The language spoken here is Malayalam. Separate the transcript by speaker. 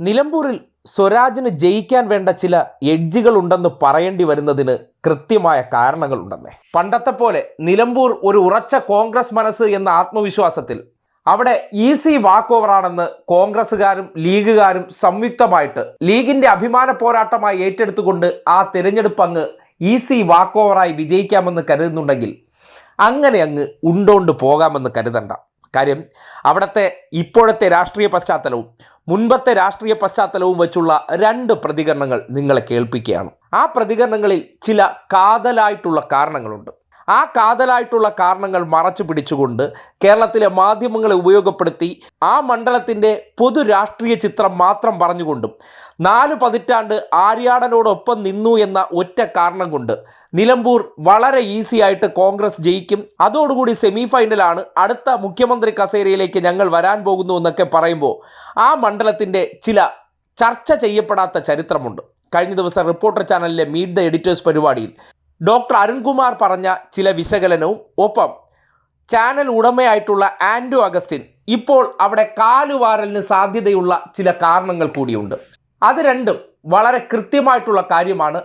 Speaker 1: നിലമ്പൂരിൽ സ്വരാജിന് ജയിക്കാൻ വേണ്ട ചില എഡ്ജുകൾ ഉണ്ടെന്ന് പറയേണ്ടി വരുന്നതിന് കൃത്യമായ കാരണങ്ങളുണ്ടെന്നേ. പണ്ടത്തെ പോലെ നിലമ്പൂർ ഒരു ഉറച്ച കോൺഗ്രസ് മനസ്സ് എന്ന ആത്മവിശ്വാസത്തിൽ അവിടെ ഈസി വാക്ക് ഓവറാണെന്ന് കോൺഗ്രസ്സുകാരും ലീഗുകാരും സംയുക്തമായിട്ട് ലീഗിന്റെ അഭിമാന പോരാട്ടമായി ഏറ്റെടുത്തുകൊണ്ട് ആ തിരഞ്ഞെടുപ്പ് അങ്ങ് ഈസി വാക്ക് ഓവറായി വിജയിക്കാമെന്ന് കരുതുന്നുണ്ടെങ്കിൽ അങ്ങനെ അങ്ങ് ഉണ്ടോണ്ട് പോകാമെന്ന് കരുതണ്ട. കാര്യം അവിടുത്തെ ഇപ്പോഴത്തെ രാഷ്ട്രീയ പശ്ചാത്തലവും മുൻപത്തെ രാഷ്ട്രീയ പശ്ചാത്തലവും വെച്ചുള്ള രണ്ട് പ്രതികരണങ്ങൾ നിങ്ങളെ കേൾപ്പിക്കുകയാണ്. ആ പ്രതികരണങ്ങളിൽ ചില കാതലായിട്ടുള്ള കാരണങ്ങളുണ്ട്. ആ കാതലായിട്ടുള്ള കാരണങ്ങൾ മറച്ചു പിടിച്ചുകൊണ്ട് കേരളത്തിലെ മാധ്യമങ്ങളെ ഉപയോഗപ്പെടുത്തി ആ മണ്ഡലത്തിന്റെ പൊതു രാഷ്ട്രീയ ചിത്രം മാത്രം പറഞ്ഞുകൊണ്ടും നാല് പതിറ്റാണ്ട് ആര്യാടനോടൊപ്പം നിന്നു എന്ന ഒറ്റ കാരണം കൊണ്ട് നിലമ്പൂർ വളരെ ഈസി ആയിട്ട് കോൺഗ്രസ് ജയിക്കും. അതോടുകൂടി സെമി ഫൈനലാണ് അടുത്ത മുഖ്യമന്ത്രി കസേരയിലേക്ക് ഞങ്ങൾ വരാൻ പോകുന്നു എന്നൊക്കെ പറയുമ്പോൾ ആ മണ്ഡലത്തിന്റെ ചില ചർച്ച ചെയ്യപ്പെടാത്ത ചരിത്രമുണ്ട്. കഴിഞ്ഞ ദിവസം റിപ്പോർട്ടർ ചാനലിലെ മീറ്റ് ദ എഡിറ്റേഴ്സ് പരിപാടിയിൽ ഡോക്ടർ അരുൺകുമാർ പറഞ്ഞ ചില വിശകലനവും ഒപ്പം ചാനൽ ഉടമയായിട്ടുള്ള ആൻഡ്രു അഗസ്റ്റിൻ ഇപ്പോൾ അവിടെ കാലുവാരലിന് സാധ്യതയുള്ള ചില കാരണങ്ങൾ കൂടിയുണ്ട്. അത് രണ്ടും വളരെ കൃത്യമായിട്ടുള്ള കാര്യമാണ്.